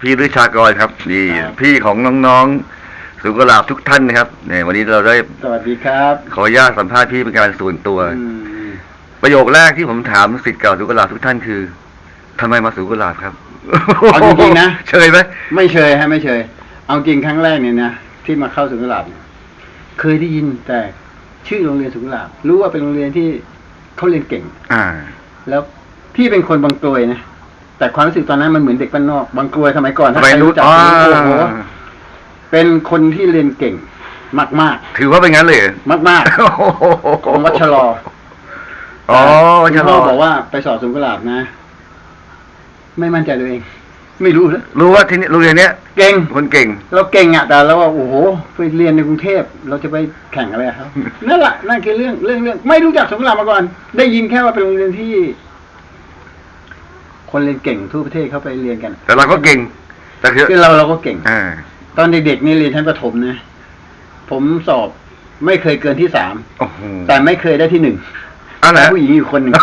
พี่ฤชากรครับนี่ครับ พี่ของน้องๆสุกุหลาบทุกท่านนะครับเนี่ยวันนี้เราได้สวัสดีครับขออนุญาตสัมภาษณ์พี่เป็นการส่วนตัว อืมประโยคแรกที่ผมถามสิทธิ์เก่าสุกุหลาบทุกท่านคือทำไมมาสุกุหลาบครับเอาจริงๆนะ เชยไหม ไม่เชยฮะไม่เชย เอาจริงครั้งแรกเนี่ยนะที่มาเข้าสุนทรลาบเนี่ยเคยได้ยินแต่ชื่อโรงเรียนสุนทรลาบรู้ว่าเป็นโรงเรียนที่เขาเรียนเก่ง อ่า แล้วพี่เป็นคนบางกรวยนะ แต่ความรู้สึกตอนนั้นมันเหมือนเด็กบ้านนอก บางกรวยสมัยก่อนทำถ้าไมใครรู้รู้จักอ๋อโอ้โหเป็นคนที่เรียนเก่งมากถือว่าเป็นงั้นเลยเหรอๆมากๆของวัชรออ๋อคุวัณชรพ่ออบอกว่าไปสอบสุนทรลาบนะ ไม่มั่นใจตัวเอง ไม่รู้นะรู้ว่าที่นี่โรงเรียนเนี้ยเก่งคนเก่ง เราเก่งอะแต่เราว่าโอ้โหไปเรียนในกรุงเทพเราจะไปแข่งอะไรอะครับนั่นแหละนั่นคือเรื่องเรื่องเรื่องไม่รู้จักสงขลามาก่อน ได้ยินแค่ว่าเป็นโรงเรียนที่ คนเรียนเก่งทั่วประเทศเขาไปเรียนกันแต่เราก็เก่ง แต่คือคือเราเราก็เก่งอ่าตอนเด็กๆนี่เรียนชั้นประถมนะผมสอบไม่เคยเกินที่สามโอ้โหแต่ไม่เคยได้ที่หนึ่งเอะไรผู้หญิงอยู่คนหนึ่ง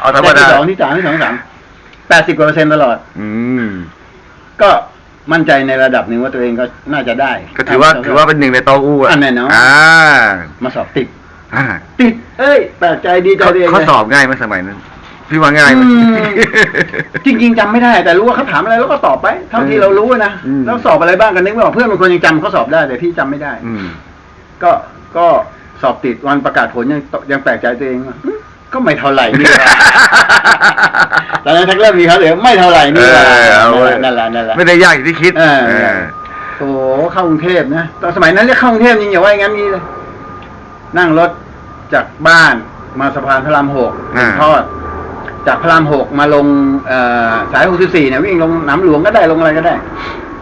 เอาธรรมดาได้ที่สองที่สามที่สองที่สามแปดสิบกว่าเปอร์เซ็นต์ตลอด อืมก็มั่นใจในระดับหนึ่งว่าตัวเองก็น่าจะได้ ก็ถือว่าถือว่าเป็นหนึ่งในโตออู้อะอันแน่นอนอ่ามาสอบติดอ่าติด เอ้ยแปลกใจดีใจเขาตัวเองเขาเลยสอบง่ายไหมสมัยนั้น พี่ว่าง่ายไหม อืม จริงๆจำไม่ได้ แต่รู้ว่าเขาถามอะไรแล้วก็ตอบไป เท่าที่เรารู้นะอืม แล้วสอบอะไรบ้างกันนึกไม่ออกเพื่อนบางคนยังจำเขาสอบได้แต่พี่จำไม่ได้ อืม ก็ก็สอบติดวันประกาศผลยังยังแปลกใจตัวเองว่าหึก็ไม่เท่าไหร่นี่หว่า ตอนนั้นทักเริ่มมีเขาเลยไม่เท่าไหร่นี่หว่าเออเอาเว้ย นั่นแหละนั่นแหละ ไม่ได้ยากอย่างที่คิด เออ เออ โอ้โหเข้ากรุงเทพนะตอนสมัยนั้นเรียกเข้ากรุงเทพจริงอย่าว่าอย่างนั้นงี้เลย นั่งรถจากบ้านมาสะพานพระรามหกอ่า ทอด จากพระรามหกมาลงเอ่อสายหกสิบสี่เนี่ยวิ่งลงหน้ำหลวงก็ได้ลงอะไรก็ได้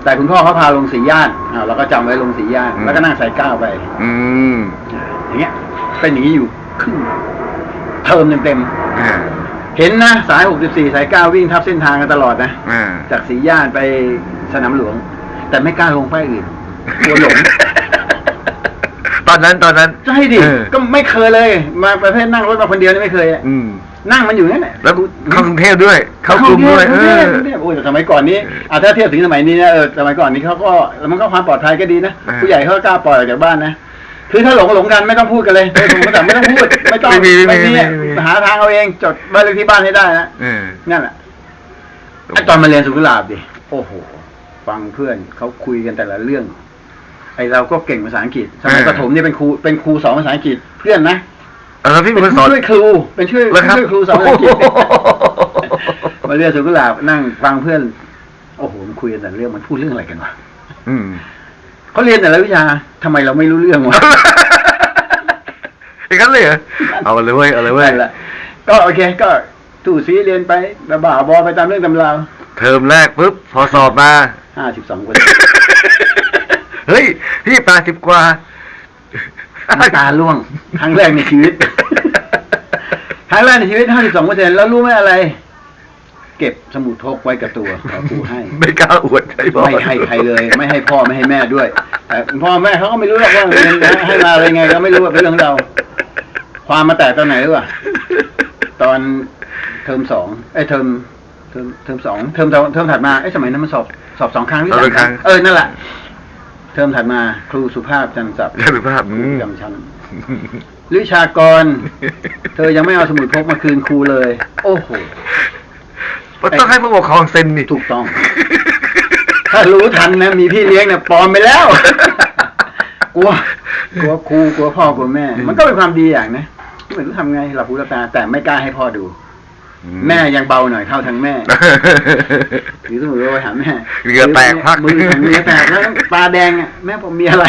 แต่คุณพ่อเขาพาลงสีย่านอ่าเราก็จำไว้ลงสีย่าน แล้วก็นั่งสายเก้าไป อืมอ่าอย่างเงี้ยเป็นอย่างนี้อยู่ครึ่งเทอมเต็มอ่าๆเห็นนะสายหกสิบสี่สายเก้าวิ่งทับเส้นทางกันตลอดนะอ่าจากสีย่านไปสนามหลวง แต่ไม่กล้าลงป้ายอื่นกลัวหลงตอนนั้นตอนนั้นใช่ดิเออก็ไม่เคยเลย มาประเภทนั่งรถมาคนเดียวนี่ไม่เคยอะอืม นั่งมันอยู่นั่นแหละแล้วเข้ากรุงเทพด้วย เข้ากรุงด้วยกเอรุงเทอพกรุงเทพโอ้ยแต่สมัยก่อนนี้อะถ้าเทียบถึงสมัยนี้นะเออสมัยก่อนนี้เขาก็แล้วมันก็ความปลอดภัยก็ดีนะอ่าผู้ใหญ่เขาก็กล้าปล่อยออกจากบ้านนะคือถ้าหลงหลงกันไม่ต้องพูดกันเลยเออผมก็แต่ไม่ต้องพูดไม่ต้องไม่มีไม่มีมีไม่มีหาทางเอาเองจดบ้านเลขที่บ้านให้ได้นะเออนั่นแหละไอตอนมาเรียนสุขุลาบดิโอ้โห ฟังเพื่อนเขาคุยกันแต่ละเรื่อง ไอเราก็เก่งภาษาอังกฤษสมัยอ่าประถมนี่เป็นครูเป็นครูสอนภาษาอังกฤษเพื่อนนะ เออแล้วพี่เป็นคนสอน ช่วยครู เป็นช่วยแล้วครับ ช่วยครูสอนภาษาอังกฤษมาเรียนสุขุลาบนั่งฟังเพื่อน โอ้โหมันคุยกันแต่เรื่องมันพูดเรื่องอะไรกันวะอืมเขาเรียนแต่ละวิชาทำไมเราไม่รู้เรื่องวะ อย่างนั้นเลยเหรอเอาเลยเว้ยเอาเลยเว้ยนั่นแหละก็โอเค ก็ตู่ซีเรียนไปบ้าๆบอไปตามเรื่องตำราวเทอมแรกปุ๊บพอสอบมา ห้าสิบสองคน เฮ้ยพี่แปดสิบกว่า น้ำตาล่วงครั้งแรกในชีวิตครั้งแรกในชีวิตห้าสิบสองเปอร์เซ็นแล้วรู้ไหมอะไร เก็บสมุดทกไว้กับตัวขอครูให้ ไม่กล้าอวดใครบอกไม่ให้ใครเลย ไม่ให้พ่อไม่ให้แม่ด้วย แต่พ่อแม่เขาก็ไม่รู้หรอกว่าเรียนให้มาอะไรไงก็ไม่รู้ว่าเป็นเรื่องของเรา ความมาแตกตอนไหนรู้ป่ะตอนเทอมสองไอ้ยเทอมเทอมเทอมสองเทอมเทอมเทอมถัดมาไอ้ยสมัยนั้นมันสอบสอบสองครั้งหรือสามครั้งเออนั่นแหละ เทอมถัดมาครูสุภาพจันทร์ศัพท์ใช่หรือเปล่าครูจำชั้นลิชากร เธอยังไม่เอาสมุดพกมาคืนครูเลย โอ้โหมันต้องให้ผู้ปกครองเซ็นนี่ถูกต้อง ถ้ารู้ทันนะ มีพี่เลี้ยงเนี่ยปลอมไปแล้วกลัวกลัวครูกลัวพ่อกลัวแม่ มันก็เป็นความดีอย่างนะไม่รู้ทำไงหลับหูหลับตาแต่ไม่กล้าให้พ่อดู แม่ยังเบาหน่อยเข้าทางแม่ถือสมุดไว้หาแม่เหงื่อแตกพักมือเหงื่อแตกแล้วตาแดงอะแม่ผมมีอะไร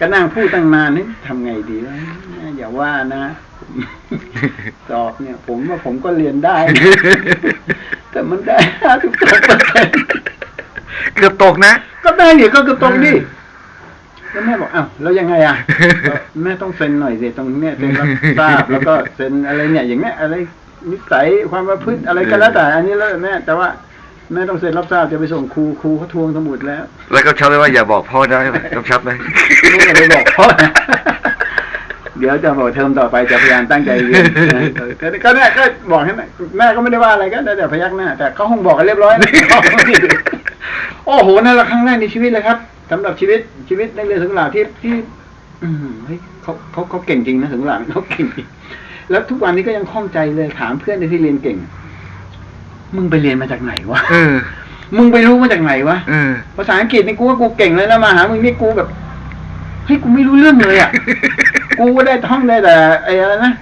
ก็นั่งพูดตั้งนานนี่ทำไงดีวะแม่อย่าว่านะสอบเนี่ย ผมว่าผมก็เรียนได้ แต่มันได้ห้าสิบสองเปอร์เซ็นต์เกือบตกนะ ก็ได้ดิก็คือตรงดิ แล้วแม่บอกอ้าวแล้วยังไงอะก็แม่ต้องเซ็นหน่อยสิตรงเนี้ยเซ็นรับทราบแล้วก็เซ็นอะไรเนี่ยอย่างเนี้ยอะไรนิสัยความประพฤติอะไรก็แล้วแต่ อันนี้แล้วแต่แม่แต่ว่าแม่ต้องเซ็นรับทราบจะไปส่งครูครูเขาทวงสมุดแล้ว แล้วก็ชับไว้ว่าอย่าบอกพ่อได้ไหมกำชับไหมลูกก็เลยบอกพ่อนะเดี๋ยวจะบอกเทอมต่อไปจะพยายามตั้งใจเรียนนะก็ก็แม่ก็บอกให้แม่แม่ก็ไม่ได้ว่าอะไรก็ได้แต่พยักหน้าแต่เขาคงบอกกันเรียบร้อยนะโอ้โหนั่นแหละครั้งแรกในชีวิตเลยครับ สำหรับชีวิตชีวิตนักเรียนสุขลาที่ที่อืมเฮ้ยเขาเขาเขาเก่งจริงนะสุขลาเขาเก่งจริงแล้วทุกวันนี้ก็ยังคล่องใจเลยถามเพื่อนที่เรียนเก่ง มึงไปเรียนมาจากไหนวะเออมึงไปรู้มาจากไหนวะเออภาษาอังกฤษนี่กูว่ากูเก่งแล้วนะมาหามึงนี่กูแบบเฮ้ยกูไม่รู้เรื่องเลยอะกูก็ได้ท่องได้แต่ไอ้อะไรนะ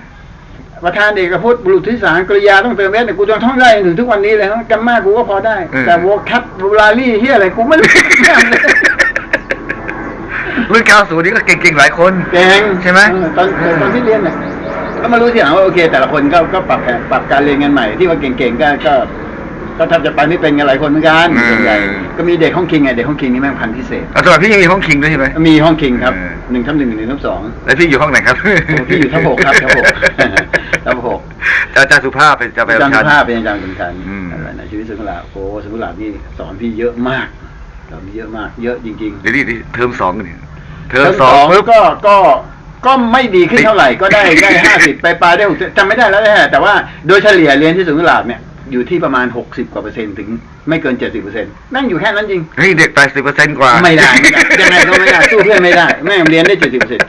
ประธานเอกพจน์บุรุษที่สารกริยาต้องเติมเอสเนี่ยกูยังท่องได้จนถึงทุกวันนี้เลยนะแกมมากูก็พอได้ แต่โวคัตโวลารี่เฮียอะไรกูไม่รู้เรื่องเลย รุ่นเก้าศูนย์นี่ก็เก่งๆหลายคน เก่งใช่ไหมเออตอนตอนที่เรียนเนี่ยก็มารู้ทีหลังว่าโอเค แต่ละคนก็ก็ปรับแผนปรับการเรียนกันใหม่ที่ว่าเก่งๆก็ก็ก็แทบจะไปไม่เป็นกันหลายคนเหมือนกันส่วนใหญ่ก็มีเด็กห้องคิงไงเด็กห้องคิงนี่แม่งพันธุ์พิเศษ เอาสมัยพี่ยังมีห้องคิงด้วยใช่ไหม มีห้องคิงครับเออ หนึ่งทับหนึ่งหนึ่งทับสอง แล้วพี่อยู่ห้องไหนครับพี่อยู่ทับหกครับทับหกทับหกอาจารย์สุภาพเป็นจะไปอาจารย์ชัสุนภาพเป็นอาจารย์สำคัญอืมอะไรนะชีวิตสุขลาภโอ้สุขลาภนี่สอนพี่เยอะมากสอนพี่เยอะมาก เยอะจริง ๆ เดี๋ยวนี่เทอมสองกันเนี่ย เทเทออมมสสอองงปุ๊บ ก็ก็ก็ไม่ดีขึ้นเท่าไหร่ก็ได้ได้ห้าสิบไปปลายได้หกจำไม่ได้แล้วแหละแต่ว่าโดยเฉลี่ยเรียนที่สุขลาภเนี่ยอยู่ที่ประมาณหกสิบกว่าเปอร์เซ็นต์ถึงไม่เกินเจ็ดสิบเปอร์เซ็นต์นั่งอยู่แค่นั้นจริง เฮ้ยเด็กแปดสิบเปอร์เซ็นต์กว่าไม่ได้ไม่ได้ยังไงก็ไม่ได้สู้เพื่อนไม่ได้แม่งเรียนได้เจ็ดสิบเปอร์เซ็นต์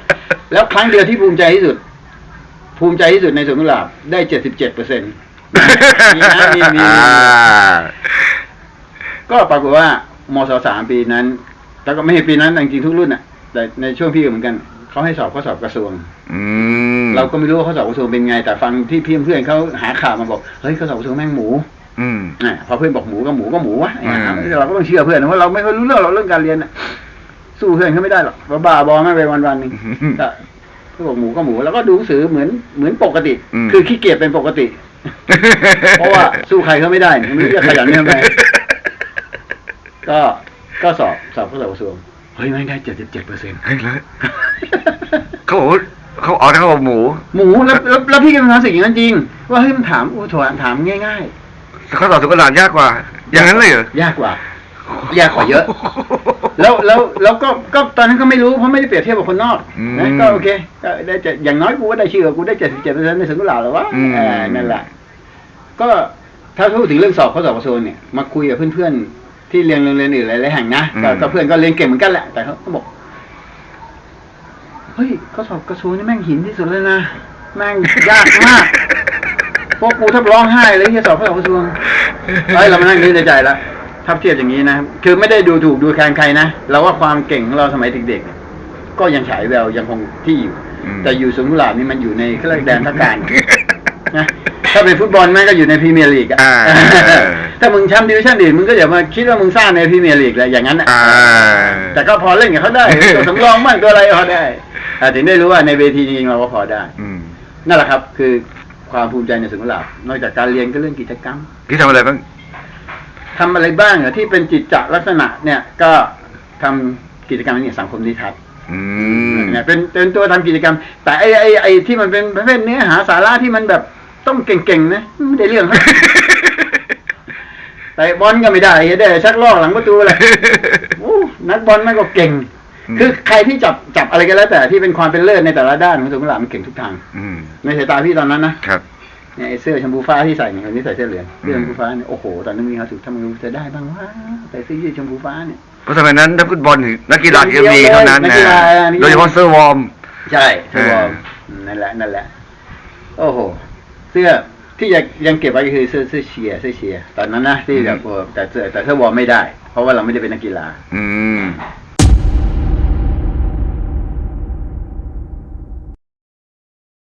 แล้วครั้งเดียวที่ภูมิใจที่สุด ภูมิใจที่สุดในสวนกุหลาบได้เจ็ดสิบเจ็ดเปอร์เซ็นต์มีนะมีมีอ่าก็ปรากฏว่ามศสามปีนั้น แล้วก็ไม่ใช่ปีนั้นจริงๆทุกรุ่นอะ แต่ในช่วงพี่ก็เหมือนกันเขาให้สอบข้อสอบกระทรวง อืมเราก็ไม่รู้ว่าข้อสอบกระทรวงเป็นไง แต่ฟังที่พี่เพื่อนเขาหาข่าวมาบอกเฮ้ยข้อสอบกระทรวงแม่งหมูอืมอ่าพอเพื่อนบอกหมูก็หมูก็หมูวะอืมเราก็ต้องเชื่อเพื่อนนะเพราะเราไม่ค่อยรู้เรื่องหรอกเรื่องการเรียนน่ะสู้เพื่อนเขาไม่ได้หรอกเราบ้าบอไม่ไปวันวันๆหนึงก็เขาบอกหมูก็หมูแล้วก็ดูหนังสือเหมือนเหมือนปกติอืมคือขี้เกียจเป็นปกติ เพราะว่าสู้ใครเขาไม่ได้ไม่รู้จะขยันทำไมก็ก็สอบสอบข้อสอบกระทรวงเฮ้ยไม่งได้เจ็ดสิบเจ็ดเปอร์เซ็นต์เฮ้ยแล้วเขาบอกว่าเขาอ๋อเขาบอกหมู หมูแล้วแล้วแล้วพี่ก็มีความรู้สึกอย่างนั้นจริง ว่าเฮ้ยมันถามโอ้โถถามง่ายเขาสอบสุขลานยากกว่า อย่างนั้นเลยเหรอๆ ยากกว่า ยากกว่าเยอะ แล้วแล้วแล้วก็ก็ตอนนั้นก็ไม่รู้เพราะไม่ได้เปรียบเทียบกับคนนอกอืมนะก็โอเคก็ได้เจ็ดอย่างน้อยกูก็ได้ชื่อกูได้เจ็ดสิบเจ็ดเปอร์เซ็นต์ในสวนกุหลาบแล้ววะอืมเออนั่นแหละก็ถ้าพูดถึงเรื่องสอบข้อสอบกระทรวงเนี่ยมาคุยกับเพื่อนๆ ที่เรียนโรงเรียนอื่นหลายๆแห่งนะก็ก็เพื่อนก็เรียนเก่งเหมือนกันแหละ แต่เขาก็บอก เฮ้ยข้อสอบกระทรวงนี่แม่งหินที่สุดเลยนะ แม่งยากมาก พวกกูแทบร้องไห้เลยที่จะสอบข้อสอบกระทรวงเฮ้ยเรามานั่งนึกในใจแล้วถ้าเทียบอย่างนี้นะ คือไม่ได้ดูถูกดูแคลนใครนะ เราว่าความเก่งของเราสมัยเด็กๆเนี่ยก็ยังฉายแววยังคงที่อยู่ อืม แต่อยู่สวนกุหลาบนี่มันอยู่ในเครื่องแดนทักการ นะ ถ้าเป็นฟุตบอลแม่งก็อยู่ในพรีเมียร์ลีกอะอ่า ถ้ามึงแชมป์ดิวิชั่นอื่นมึงก็อย่ามาคิดว่ามึงสร้างในพรีเมียร์ลีกแหละอย่างนั้นอะอ่า แต่ก็พอเล่นกับเขาได้ ตัวสำรองบ้างตัวอะไรก็พอได้อ่าถึงได้รู้ว่าในเวทีจริงๆเราก็พอได้ อืมนั่นแหละครับ คือความภูมิใจในสวนกุหลาบนอกจากการเรียนก็เรื่องกิจกรรมพี่ทำอะไรบ้าง ทำอะไรบ้างเหรอที่เป็นจิตจลักษณะเนี่ยก็ทำกิจกรรมเนี่ยสังคมนิทัศน์ อืม เนี่ยเป็นเป็นตัวทำกิจกรรม แต่ไอ้ไอ้ไอ้ที่มันเป็นประเภทเนื้อหาสาระที่มันแบบต้องเก่งๆนะไม่ได้เรื่องแต่บอลก็ไม่ได้ได้แต่ชักลอกหลังประตูเลยโอ้นักบอลมันก็เก่งอืมคือใครที่จับจับอะไรก็แล้ว แต่ที่เป็นความเป็นเลิศในแต่ละด้านของสมุทรหลามันเก่งทุกทางอืมในสายตาพี่ตอนนั้นนะครับเนี่ยไอ้เสื้อชมพูฟ้าที่ใส่เนี่ยคนนี้ใส่เสื้อเหลืองเสื้อชมพูฟ้าเนี่ยโอ้โหตอนนั้นมีความสุขทำไมรู้จะได้บ้างวะใส่เสื้อยืดชมพูฟ้าเนี่ยเพราะสมัยนั้นนักฟุตบอลนี่นักกีฬาเกมมีเท่านั้นนักนะกีฬานี่โดยเฉพาะเสื้อวอร์มใช่เสื้อวอร์มเออนั่นแหละนั่นแหละ โอ้โห เสื้อ ที่ยังยังเก็บไว้ก็คือเสื้อเสื้อเชียร์เสื้อเชียร์ตอนนั้นนะที่แบบเออแต่เสื้อแต่เสื้อวอร์มไม่ได้ เพราะว่าเราไม่ได้เป็นนักกีฬา อืม